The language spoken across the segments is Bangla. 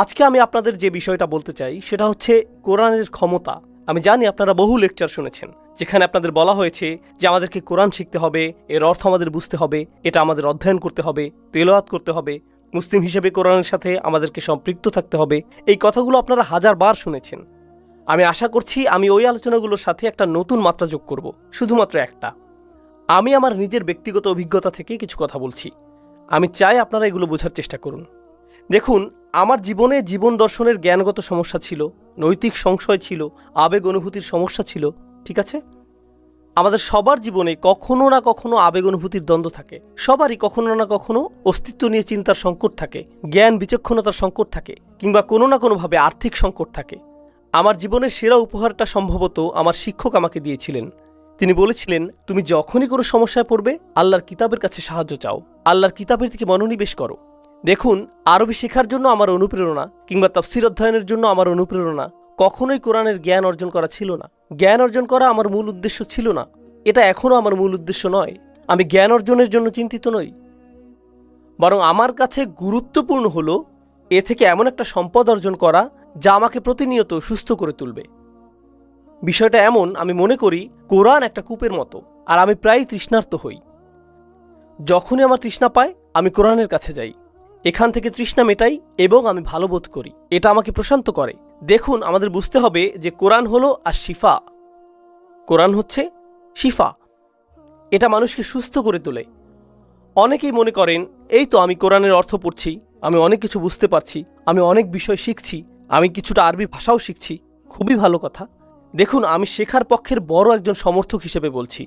আজকে আমি আপনাদের যে বিষয়টা বলতে চাই, সেটা হচ্ছে কোরআনের ক্ষমতা। আমি জানি আপনারা বহু লেকচার শুনেছেন, যেখানে আপনাদের বলা হয়েছে যে আমাদেরকে কোরআন শিখতে হবে, এর অর্থ আমাদের বুঝতে হবে, এটা আমাদের অধ্যয়ন করতে হবে, তেলাওয়াত করতে হবে, মুসলিম হিসেবে কোরআনের সাথে আমাদেরকে সম্পৃক্ত থাকতে হবে। এই কথাগুলো আপনারা হাজার বার শুনেছেন। আমি আশা করছি আমি ওই আলোচনাগুলোর সাথে একটা নতুন মাত্রা যোগ করব, শুধুমাত্র একটা। আমি আমার নিজের ব্যক্তিগত অভিজ্ঞতা থেকে কিছু কথা বলছি। আমি চাই আপনারা এগুলো বোঝার চেষ্টা করুন। দেখুন আমার জীবনে জীবন দর্শনের জ্ঞানগত সমস্যা ছিল, নৈতিক সংশয় ছিল, আবেগ অনুভূতির সমস্যা ছিল, ঠিক আছে? আমাদের সবার জীবনে কখনো না কখনো আবেগ অনুভূতির দ্বন্দ্ব থাকে। সবারই কখনো না কখনো অস্তিত্ব নিয়ে চিন্তার সংকট থাকে, জ্ঞান বিচক্ষণতার সংকট থাকে, কিংবা কোনো না কোনোভাবে আর্থিক সংকট থাকে। আমার জীবনের সেরা উপহারটা সম্ভবত আমার শিক্ষক আমাকে দিয়েছিলেন। তিনি বলেছিলেন, তুমি যখনই কোনো সমস্যায় পড়বে, আল্লাহর কিতাবের কাছে সাহায্য চাও। আল্লাহর কিতাবের দিকে মনোনিবেশ করো। দেখুন, আরবি শেখার জন্য আমার অনুপ্রেরণা কিংবা তাফসির অধ্যয়নের জন্য আমার অনুপ্রেরণা কখনোই কোরআনের জ্ঞান অর্জন করা ছিল না। জ্ঞান অর্জন করা আমার মূল উদ্দেশ্য ছিল না। এটা এখনও আমার মূল উদ্দেশ্য নয়। আমি জ্ঞান অর্জনের জন্য চিন্তিত নই। বরং আমার কাছে গুরুত্বপূর্ণ হলো এ থেকে এমন একটা সম্পদ অর্জন করা যা আমাকে প্রতিনিয়ত সুস্থ করে তুলবে। বিষয়টা এমন, আমি মনে করি, কোরআন একটা কূপের মতো, আর আমি প্রায় তৃষ্ণার্ত হই। যখনই আমার তৃষ্ণা পায়, আমি কোরআনের কাছে যাই। এখান থেকে তৃষ্ণা মেটাই এবং আমি ভালো বোধ করি। এটা আমাকে প্রশান্ত করে। দেখুন, আমাদের বুঝতে হবে যে কোরআন হলো আর শিফা। কোরআন হচ্ছে শিফা। এটা মানুষকে সুস্থ করে তোলে। অনেকেই মনে করেন, এই তো আমি কোরআনের অর্থ পড়ছি, আমি অনেক কিছু বুঝতে পারছি, আমি অনেক বিষয় শিখছি, আমি কিছুটা আরবি ভাষাও শিখছি। খুবই ভালো কথা। দেখুন, আমি শেখার পক্ষের বড় একজন সমর্থক হিসেবে বলছি।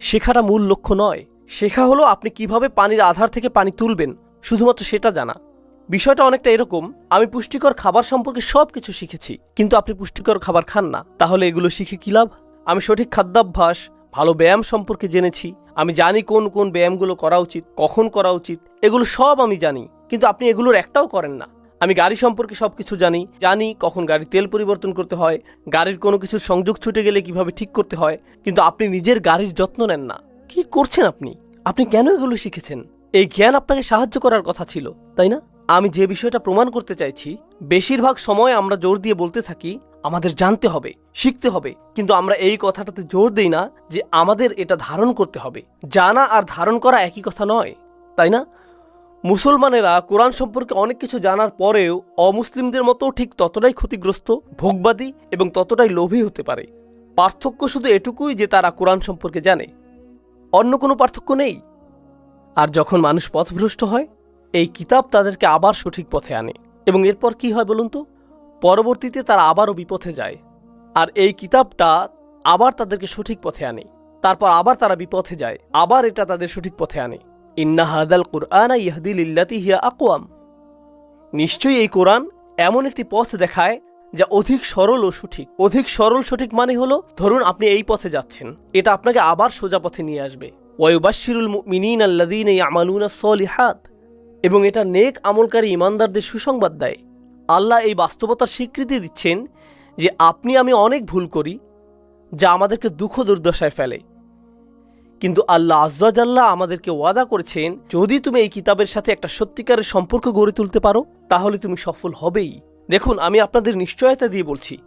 শেখাটা মূল লক্ষ্য নয়। শেখা হলো আপনি কীভাবে পানির আধার থেকে পানি তুলবেন। শুধুমাত্র সেটা জানা। বিষয়টা অনেকটা এরকম, আমি পুষ্টিকর খাবার সম্পর্কে সব কিছু শিখেছি, কিন্তু আপনি পুষ্টিকর খাবার খান না, তাহলে এগুলো শিখে কি লাভ? আমি সঠিক খাদ্যাভ্যাস, ভালো ব্যায়াম সম্পর্কে জেনেছি, আমি জানি কোন কোন ব্যায়ামগুলো করা উচিত, কখন করা উচিত, এগুলো সব আমি জানি, কিন্তু আপনি এগুলোর একটাও করেন না। আমি গাড়ি সম্পর্কে সব কিছু জানি জানি কখন গাড়ির তেল পরিবর্তন করতে হয়, গাড়ির কোনো কিছুর সংযোগ ছুটে গেলে কীভাবে ঠিক করতে হয়, কিন্তু আপনি নিজের গাড়ির যত্ন নেন না। কি করছেন আপনি? আপনি কেন এগুলো শিখেছেন? এই জ্ঞান আপনাকে সাহায্য করার কথা ছিল, তাই না? আমি যে বিষয়টা প্রমাণ করতে চাইছি, বেশিরভাগ সময় আমরা জোর দিয়ে বলতে থাকি, আমাদের জানতে হবে, শিখতে হবে, কিন্তু আমরা এই কথাটাতে জোর দেই না যে আমাদের এটা ধারণ করতে হবে। জানা আর ধারণ করা একই কথা নয়, তাই না? মুসলমানেরা কোরআন সম্পর্কে অনেক কিছু জানার পরেও অমুসলিমদের মতো ঠিক ততটাই ক্ষতিগ্রস্ত, ভোগবাদী এবং ততটাই লোভী হতে পারে। পার্থক্য শুধু এটুকুই যে তারা কোরআন সম্পর্কে জানে। অন্য কোনো পার্থক্য নেই? আর যখন মানুষ পথভ্রষ্ট হয়, এই কিতাব তাদেরকে আবার সঠিক পথে আনে। এবং এরপর কি হয় বলুন তো? পরবর্তীতে তারা আবারও বিপথে যায়। আর এই কিতাবটা আবার তাদেরকে সঠিক পথে আনে। তারপর আবার তারা বিপথে যায়। আবার এটা তাদের সঠিক পথে আনে। ইন্না হাদাল কুরআনা ইহদিল ইল্লাতি হিয়া আকওয়াম। নিশ্চয়ই এই কোরআন এমন একটি পথ দেখায় যা অধিক সরল ও সঠিক। অধিক সরল সঠিক মানে হলো, ধরুন আপনি এই পথে যাচ্ছেন। এটা আপনাকে আবার সোজা পথে নিয়ে আসবে। ওয়ুবাশিরুল মিনীন আল্লাদিন এই আমালুনা সলিহাত। এবং এটা নেক আমলকারী ইমানদারদের সুসংবাদ দেয়। আল্লাহ এই বাস্তবতার স্বীকৃতি দিচ্ছেন যে আপনি আমি অনেক ভুল করি, যা আমাদেরকে দুঃখ দুর্দশায় ফেলে। কিন্তু আল্লাহ আজ্লাহ আমাদেরকে ওয়াদা করেছেন, যদি তুমি এই কিতাবের সাথে একটা সত্যিকারের সম্পর্ক গড়ে তুলতে পারো, তাহলে তুমি সফল হবেই। দেখুন, আমি আপনাদের নিশ্চয়তা দিয়ে বলছি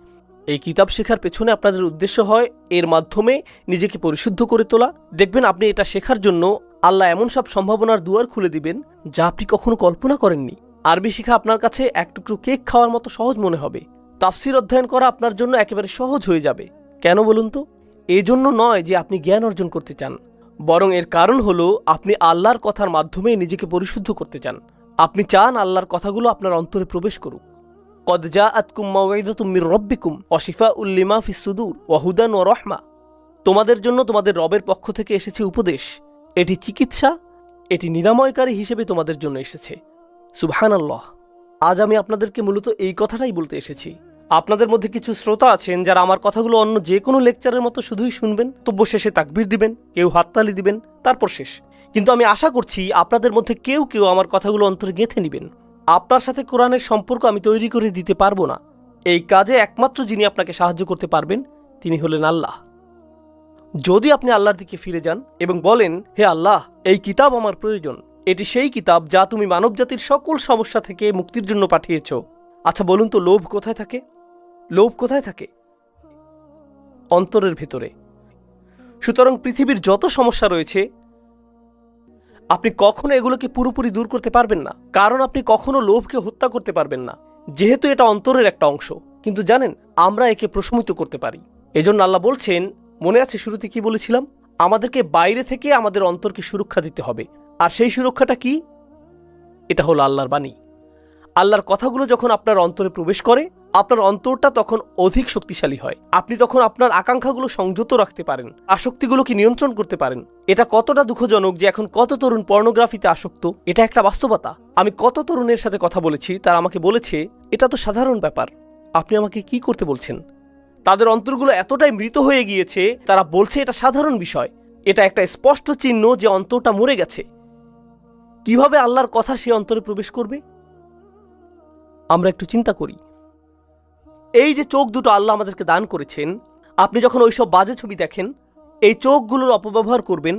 এই কিতাব শেখার পেছনে আপনাদের উদ্দেশ্য হয় এর মাধ্যমে নিজেকে পরিশুদ্ধ করে তোলা। দেখবেন আপনি এটা শেখার জন্য আল্লাহ এমন সব সম্ভাবনার দুয়ার খুলে দিবেন যা আপনি কখনো কল্পনা করেননি। আরবি শেখা আপনার কাছে এক টুকরো কেক খাওয়ার মতো সহজ মনে হবে। তাফসির অধ্যয়ন করা আপনার জন্য একেবারে সহজ হয়ে যাবে। কেন বলুন তো? এজন্য নয় যে আপনি জ্ঞান অর্জন করতে চান। বরং এর কারণ হলো আপনি আল্লাহর কথার মাধ্যমে নিজেকে পরিশুদ্ধ করতে চান। আপনি চান আল্লাহর কথাগুলো আপনার অন্তরে প্রবেশ করুক। কদ জা আতকুম মাওয়াইদাতুম মির রব্বিকুম অশিফা উল্লিমা ফিসুদুর ওয়াহুদান ও রহমা তোমাদের জন্য তোমাদের রবের পক্ষ থেকে এসেছে উপদেশ। এটি চিকিৎসা, এটি নিরাময়কারী হিসেবে তোমাদের জন্য এসেছে। সুবহানাল্লাহ। আজ আমি আপনাদেরকে মূলত এই কথাটাই বলতে এসেছি। আপনাদের মধ্যে কিছু শ্রোতা আছেন যারা আমার কথাগুলো অন্য যে কোনো লেকচারের মতো শুধুই শুনবেন তব্য শেষে তাকবির দিবেন, কেউ হাততালি দিবেন, তারপর শেষ। কিন্তু আমি আশা করছি আপনাদের মধ্যে কেউ কেউ আমার কথাগুলো অন্তরে গেঁথে নেবেন। আপনার সাথে কোরআনের সম্পর্ক আমি তৈরি করে দিতে পারব না। এই কাজে একমাত্র যিনি আপনাকে সাহায্য করতে পারবেন, তিনি হলেন আল্লাহ। যদি আপনি আল্লাহর দিকে ফিরে যান এবং বলেন, হে আল্লাহ, এই কিতাব আমার প্রয়োজন। এটি সেই কিতাব যা তুমি মানবজাতির সকল সমস্যা থেকে মুক্তির জন্য পাঠিয়েছ। আচ্ছা বলুন তো, লোভ কোথায় থাকে? লোভ কোথায় থাকে? অন্তরের ভেতরে। সুতরাং পৃথিবীর যত সমস্যা রয়েছে আপনি কখনো এগুলোকে পুরোপুরি দূর করতে পারবেন না। কারণ আপনি কখনো লোভকে হত্যা করতে পারবেন না। যেহেতু এটা অন্তরের একটা অংশ। কিন্তু জানেন, আমরা একে প্রশমিত করতে পারি। এজন্য আল্লাহ বলছেন, মনে আছে শুরুতে কি বলেছিলাম? আমাদেরকে বাইরে থেকে আমাদের অন্তরকে সুরক্ষা দিতে হবে। আর সেই সুরক্ষাটা কি? এটা হলো আল্লাহর বাণী। আল্লাহর কথাগুলো যখন আপনার অন্তরে প্রবেশ করে আপনার অন্তরটা তখন অধিক শক্তিশালী হয়। আপনি তখন আপনার আকাঙ্ক্ষাগুলো সংযত রাখতে পারেন, আসক্তিগুলোকে নিয়ন্ত্রণ করতে পারেন। এটা কতটা দুঃখজনক যে এখন কত তরুণ পর্নোগ্রাফিতে আসক্ত, এটা একটা বাস্তবতা। আমি কত তরুণের সাথে কথা বলেছি, তারা আমাকে বলেছে, এটা তো সাধারণ ব্যাপার। আপনি আমাকে কি করতে বলছেন? তাদের অন্তরগুলো এতটাই মৃত হয়ে গিয়েছে, তারা বলছে, এটা সাধারণ বিষয়। এটা একটা স্পষ্ট চিহ্ন যে অন্তরটা মরে গেছে। কীভাবে আল্লাহর কথা সে অন্তরে প্রবেশ করবে? আমরা একটু চিন্তা করি। এই যে চোখ দুটো আল্লাহ আমাদেরকে দান করেছেন, আপনি যখন ওইসব বাজে ছবি দেখেন, এই চোখগুলোর অপব্যবহার করবেন,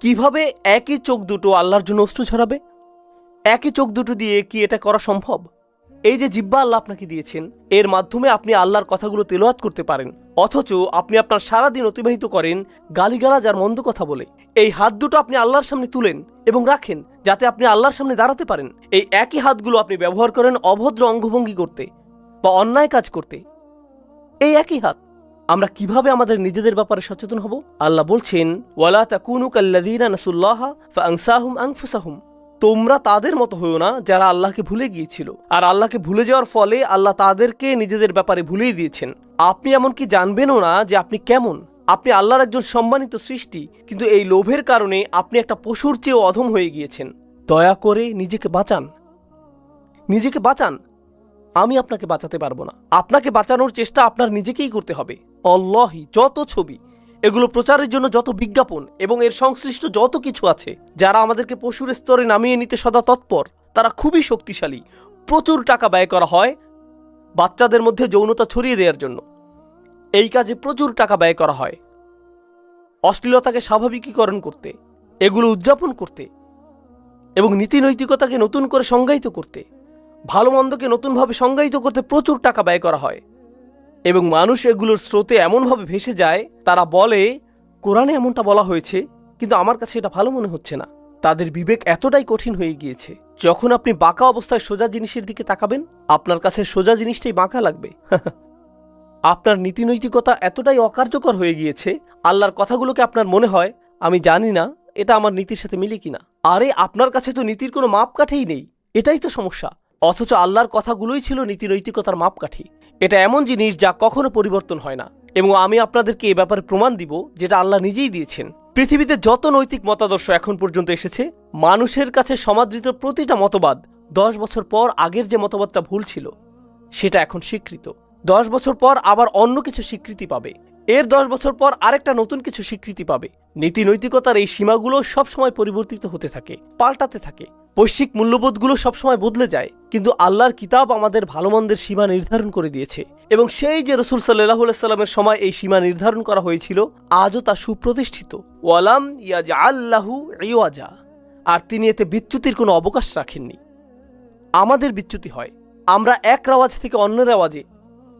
কীভাবে একই চোখ দুটো আল্লাহর জন্য অস্ত্র ছড়াবে? একই চোখ দুটো দিয়ে কি এটা করা সম্ভব? এই যে জিব্বা আল্লাহ আপনাকে দিয়েছেন, এর মাধ্যমে আপনি আল্লাহর কথাগুলো তেলোয়াত করতে পারেন, অথচ আপনি আপনার সারাদিন অতিবাহিত করেন গালিগালাজ আর মন্দ কথা বলে। এই হাত দুটো আপনি আল্লাহর সামনে তুলেন এবং রাখেন, যাতে আপনি আল্লাহর সামনে দাঁড়াতে পারেন। এই একই হাতগুলো আপনি ব্যবহার করেন অভদ্র অঙ্গভঙ্গি করতে। বা অন্যায় কাজ করতে। এই একই হাত। আমরা কীভাবে আমাদের নিজেদের ব্যাপারে সচেতন হব? আল্লাহ বলছেন, ওয়ালা তাকুনু কাল্লাযীনা নাসুল্লাহা ফাআনসাহুম আনফুসাহুম। তোমরা তাদের মতো হইও না যারা আল্লাহকে ভুলে গিয়েছিল। আর আল্লাহকে ভুলে যাওয়ার ফলে আল্লাহ তাদেরকে নিজেদের ব্যাপারে ভুলেই দিয়েছেন। আপনি এমনকি জানবেনও না যে আপনি কেমন। আপনি আল্লাহর একজন সম্মানিত সৃষ্টি, কিন্তু এই লোভের কারণে আপনি একটা পশুর চেয়েও অধম হয়ে গিয়েছেন। দয়া করে নিজেকে বাঁচান। নিজেকে বাঁচান। আমি আপনাকে বাঁচাতে পারব না। আপনাকে বাঁচানোর চেষ্টা আপনার নিজেকেই করতে হবে। অল্লাহি, যত ছবি, এগুলো প্রচারের জন্য যত বিজ্ঞাপন এবং এর সংশ্লিষ্ট যত কিছু আছে, যারা আমাদেরকে পশুর স্তরে নামিয়ে নিতে সদা তৎপর, তারা খুবই শক্তিশালী। প্রচুর টাকা ব্যয় করা হয় বাচ্চাদের মধ্যে যৌনতা ছড়িয়ে দেওয়ার জন্য। এই কাজে প্রচুর টাকা ব্যয় করা হয়। অশ্লীলতাকে স্বাভাবিকীকরণ করতে, এগুলো উদযাপন করতে এবং নীতি নৈতিকতাকে নতুন করে সংজ্ঞায়িত করতে। ভালো মন্দকে নতুনভাবে সংজ্ঞায়িত করতে প্রচুর টাকা ব্যয় করা হয়। এবং মানুষ এগুলোর স্রোতে এমনভাবে ভেসে যায়, তারা বলে, কোরআনে এমনটা বলা হয়েছে, কিন্তু আমার কাছে এটা ভালো মনে হচ্ছে না। তাদের বিবেক এতটাই কঠিন হয়ে গিয়েছে। যখন আপনি বাঁকা অবস্থায় সোজা জিনিসের দিকে তাকাবেন, আপনার কাছে সোজা জিনিসটাই বাঁকা লাগবে। আপনার নীতিনৈতিকতা এতটাই অকার্যকর হয়ে গিয়েছে, আল্লাহর কথাগুলোকে আপনার মনে হয়, আমি জানি না, এটা আমার নীতির সাথে মিলে কিনা। আরে, আপনার কাছে তো নীতির কোনো মাপকাঠেই নেই। এটাই তো সমস্যা। অথচ আল্লাহর কথাগুলোই ছিল নীতি নৈতিকতার মাপকাঠি। এটা এমন জিনিস যা কখনো পরিবর্তন হয় না। এবং আমি আপনাদেরকে এ ব্যাপারে প্রমাণ দিব যেটা আল্লাহ নিজেই দিয়েছেন। পৃথিবীতে যত নৈতিক মতাদর্শ এখন পর্যন্ত এসেছে, মানুষের কাছে সমাদৃত প্রতিটা মতবাদ দশ বছর পর আগের যে মতবাদটা ভুল ছিল, সেটা এখন স্বীকৃত। দশ বছর পর আবার অন্য কিছু স্বীকৃতি পাবে। এর দশ বছর পর আরেকটা নতুন কিছু স্বীকৃতি পাবে। নীতি নৈতিকতার এই সীমাগুলো সবসময় পরিবর্তিত হতে থাকে, পাল্টাতে থাকে। বৈশ্বিক মূল্যবোধগুলো সবসময় বদলে যায়, কিন্তু আল্লাহর কিতাব আমাদের ভালো মন্দের সীমা নির্ধারণ করে দিয়েছে। এবং সেই যে রসুল সাল্লাহ সাল্লামের সময় এই সীমা নির্ধারণ করা হয়েছিল, আজও তা সুপ্রতিষ্ঠিত। ওয়ালাম ইয়াজা আল্লাহু ইওয়াজা। আর তিনি এতে বিচ্যুতির কোনো অবকাশ রাখেননি। আমাদের বিচ্যুতি হয়, আমরা এক রাওয়াজ থেকে অন্য রেওয়াজে,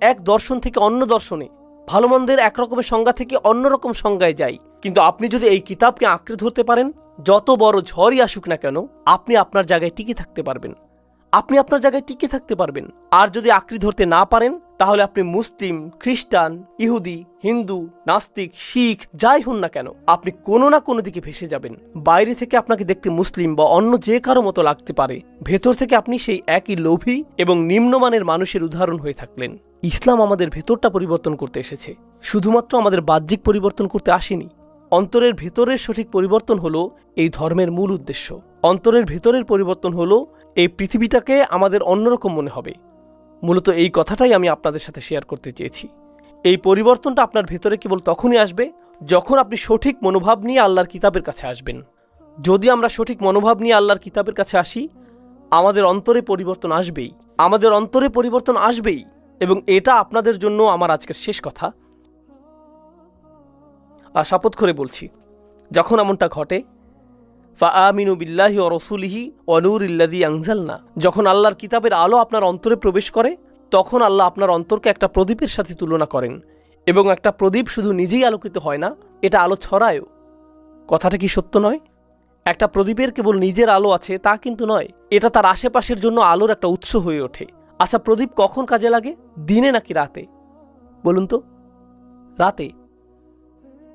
এক দর্শন থেকে অন্য দর্শনে ভালো মন্দের একরকমের সংজ্ঞা থেকে অন্যরকম সংজ্ঞায় যাই। কিন্তু আপনি যদি এই কিতাবকে আঁকড়ে ধরতে পারেন যত বড় ঝড়ই আসুক না কেন, আপনি আপনার জায়গায় টিকে থাকতে পারবেন। আপনি আপনার জায়গায় টিকে থাকতে পারবেন। আর যদি আঁকড়ে ধরতে না পারেন, তাহলে আপনি মুসলিম, খ্রিস্টান, ইহুদি, হিন্দু, নাস্তিক, শিখ, যাই হন না কেন, আপনি কোনো না কোনো দিকে ভেসে যাবেন। বাইরে থেকে আপনাকে দেখতে মুসলিম বা অন্য যে কারও মতো লাগতে পারে। ভেতর থেকে আপনি সেই একই লোভী এবং নিম্নমানের মানুষের উদাহরণ হয়ে থাকলেন। ইসলাম আমাদের ভেতরটা পরিবর্তন করতে এসেছে। শুধুমাত্র আমাদের বাহ্যিক পরিবর্তন করতে আসেনি। অন্তরের ভেতরের সঠিক পরিবর্তন হলো এই ধর্মের মূল উদ্দেশ্য। অন্তরের ভেতরের পরিবর্তন হলো এই পৃথিবীটাকে আমাদের অন্যরকম মনে হবে। মূলত এই কথাটাই আমি আপনাদের সাথে শেয়ার করতে চেয়েছি। এই পরিবর্তনটা আপনার ভেতরে কেবল তখনই আসবে যখন আপনি সঠিক মনোভাব নিয়ে আল্লাহর কিতাবের কাছে আসবেন। যদি আমরা সঠিক মনোভাব নিয়ে আল্লাহর কিতাবের কাছে আসি, আমাদের অন্তরে পরিবর্তন আসবেই। আমাদের অন্তরে পরিবর্তন আসবেই এবং এটা আপনাদের জন্য আমার আজকের শেষ কথা। শপথ করে বলছি, যখন এমনটা ঘটে ফা আমিনু বিল্লাহি ও রসুলিহি অনুর ইল্লাদি আংজালনা যখন আল্লাহর কিতাবের আলো আপনার অন্তরে প্রবেশ করে, তখন আল্লাহ আপনার অন্তরকে একটা প্রদীপের সাথে তুলনা করেন এবং একটা প্রদীপ শুধু নিজেই আলোকিত হয় না, এটা আলো ছড়ায়ও। কথাটা কি সত্য নয়? একটা প্রদীপের কেবল নিজের আলো আছে, তা কিন্তু নয়, এটা তার আশেপাশের জন্য আলোর একটা উৎস হয়ে ওঠে। আচ্ছা প্রদীপ কখন কাজে লাগে? দিনে নাকি রাতে? বলুন তো। রাতে।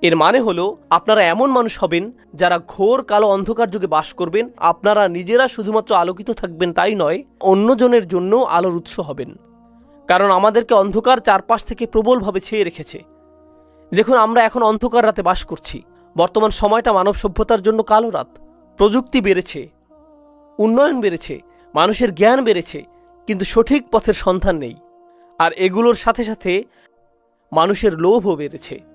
এর মানে হলো, আপনারা এমন মানুষ হবেন যারা ঘোর কালো অন্ধকার যুগে বাস করবেন, আপনারা নিজেরা শুধুমাত্র আলোকিত থাকবেন তাই নয়, অন্যজনের জন্য আলোর উৎস হবেন। কারণ আমাদেরকে অন্ধকার চারপাশ থেকে প্রবলভাবে ছেয়ে রেখেছে। দেখুন, আমরা এখন অন্ধকার রাতে বাস করছি। বর্তমান সময়টা মানব সভ্যতার জন্য কালো রাত। প্রযুক্তি বেড়েছে, উন্নয়ন বেড়েছে, মানুষের জ্ঞান বেড়েছে, কিন্তু সঠিক পথের সন্ধান নেই। আর এগুলোর সাথে সাথে মানুষের লোভও বেড়েছে।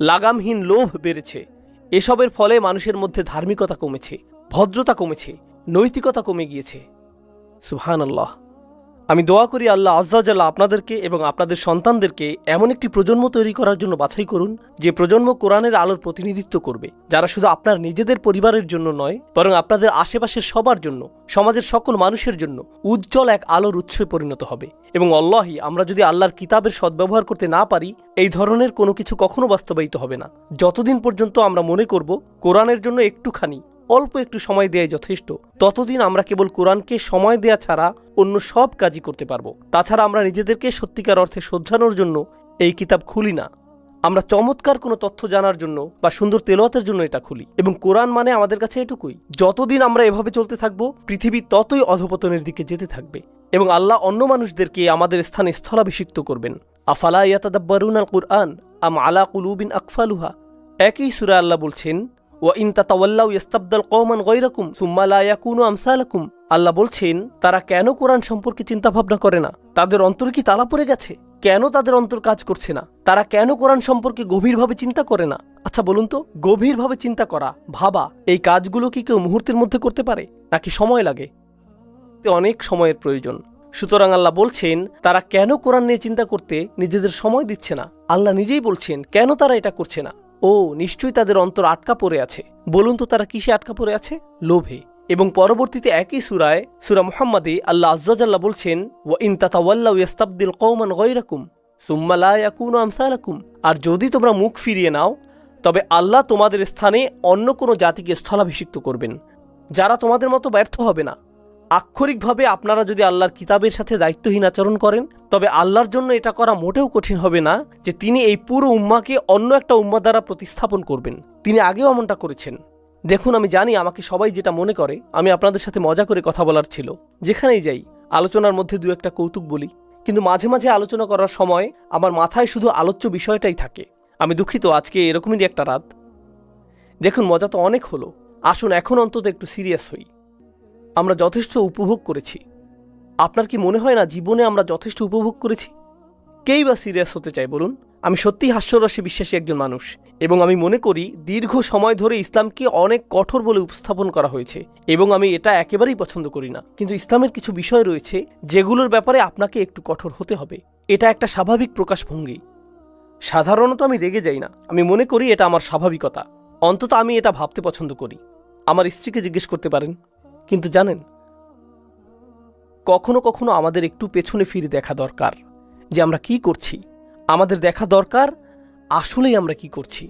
লাগামহীন লোভ বেড়েছে। এসবের ফলে মানুষের মধ্যে ধার্মিকতা কমেছে, ভদ্রতা কমেছে, নৈতিকতা কমে গিয়েছে। সুহান আল্লাহ আমি দোয়া করি আল্লাহ আজ্জাজাল্লাহ আপনাদেরকে এবং আপনাদের সন্তানদেরকে এমন একটি প্রজন্ম তৈরি করার জন্য বাছাই করুন, যে প্রজন্ম কোরআনের আলোর প্রতিনিধিত্ব করবে, যারা শুধু আপনার নিজেদের পরিবারের জন্য নয়, বরং আপনাদের আশেপাশের সবার জন্য, সমাজের সকল মানুষের জন্য উজ্জ্বল এক আলোর উৎসে পরিণত হবে। এবং অল্লাহি আমরা যদি আল্লাহর কিতাবের সদ্ব্যবহার করতে না পারি, এই ধরনের কোনো কিছু কখনো বাস্তবায়িত হবে না। যতদিন পর্যন্ত আমরা মনে করব, কোরআনের জন্য একটুখানি অল্প একটু সময় দেয়াই যথেষ্ট। ততদিন আমরা কেবল কোরআনকে সময় দেয়া ছাড়া অন্য সব কাজই করতে পারব। তাছাড়া আমরা নিজেদেরকে সত্যিকার অর্থে শোধরানোর জন্য এই কিতাব খুলি না। আমরা চমৎকার কোনো তথ্য জানার জন্য বা সুন্দর তেলোয়াতের জন্য এটা খুলি। এবং কোরআন মানে আমাদের কাছে এটুকুই। যতদিন আমরা এভাবে চলতে থাকব, পৃথিবী ততই অধপতনের দিকে যেতে থাকবে। এবং আল্লাহ অন্য মানুষদেরকে আমাদের স্থানে স্থলাভিষিক্ত করবেন। আফালা ইয়াতাদাব্বারুন আল কুরআন আম আলা কুলুবিন আকফালুহা? একই সুরা আল্লাহ বলছেন ইন তাতাওয়াল্লাউ ইস্তাবদাল কওমান গায়রাকুম, সুম্মা লা আমসালাকুম। আল্লাহ বলছেন, তারা কেন কোরআন সম্পর্কে চিন্তা ভাবনা করে না? তাদের অন্তর কি তালা পড়ে গেছে? কেন তাদের অন্তর কাজ করছে না? তারা কেন কোরআন সম্পর্কে গভীরভাবে চিন্তা করে না? আচ্ছা বলুন তো, গভীরভাবে চিন্তা করা, ভাবা, এই কাজগুলো কি কেউ মুহূর্তের মধ্যে করতে পারে? নাকি সময় লাগে? অনেক সময়ের প্রয়োজন। সুতরাং আল্লাহ বলছেন, তারা কেন কোরআন নিয়ে চিন্তা করতে নিজেদের সময় দিচ্ছে না? আল্লাহ নিজেই বলছেন, কেন তারা এটা করছে না? ও, নিশ্চয়ই তাদের অন্তর আটকা পড়ে আছে। বলুন তো তারা কিসে আটকা পড়ে আছে? লোভে। এবং পরবর্তীতে একই সুরায়, সুরা মুহাম্মাদে আল্লাহ আজ্জাল্লাহ বলছেন ওয়া ইন তাতাওয়াল্লাউ ইয়াস্তাবদিল কওমান গায়রাকুম, সুম্মা লা ইয়াকুনু আমসালাকুম। আর যদি তোমরা মুখ ফিরিয়ে নাও, তবে আল্লাহ তোমাদের স্থানে অন্য কোনো জাতিকে স্থলাভিষিক্ত করবেন, যারা তোমাদের মতো ব্যর্থ হবে না। আক্ষরিকভাবে আপনারা যদি আল্লাহর কিতাবের সাথে দায়িত্বহীন আচরণ করেন, তবে আল্লাহর জন্য এটা করা মোটেও কঠিন হবে না যে তিনি এই পুরো উম্মাকে অন্য একটা উম্মা দ্বারা প্রতিস্থাপন করবেন। তিনি আগেও এমনটা করেছেন। দেখুন, আমি জানি আমাকে সবাই যেটা মনে করে, আমি আপনাদের সাথে মজা করে কথা বলার ছিল। যেখানেই যাই, আলোচনার মধ্যে দু একটা কৌতুক বলি। কিন্তু মাঝে মাঝে আলোচনা করার সময় আমার মাথায় শুধু আলোচ্য বিষয়টাই থাকে। আমি দুঃখিত, আজকে এরকমই একটা রাত। দেখুন, মজা তো অনেক হলো। আসুন, এখন অন্তত একটু সিরিয়াস হই। আমরা যথেষ্ট উপভোগ করেছি। আপনার কি মনে হয় না জীবনে আমরা যথেষ্ট উপভোগ করেছি? কেই বা সিরিয়াস হতে চাই বলুন? আমি সত্যি হাস্যরসে বিশ্বাসী একজন মানুষ এবং আমি মনে করি দীর্ঘ সময় ধরে ইসলামকে অনেক কঠোর বলে উপস্থাপন করা হয়েছে এবং আমি এটা একেবারেই পছন্দ করি না। কিন্তু ইসলামের কিছু বিষয় রয়েছে যেগুলোর ব্যাপারে আপনাকে একটু কঠোর হতে হবে। এটা একটা স্বাভাবিক প্রকাশভঙ্গি সাধারণত আমি রেগে যাই না। আমি মনে করি এটা আমার স্বাভাবিকতা। অন্তত আমি এটা ভাবতে পছন্দ করি। আমার স্ত্রীকে জিজ্ঞেস করতে পারেন। কিন্তু জানেন, কখনো কখনো আমাদের একটু পেছনে ফিরে দেখা দরকার যে আমরা কি করছি। আমাদের দেখা দরকার, আসলেই আমরা কি করছি।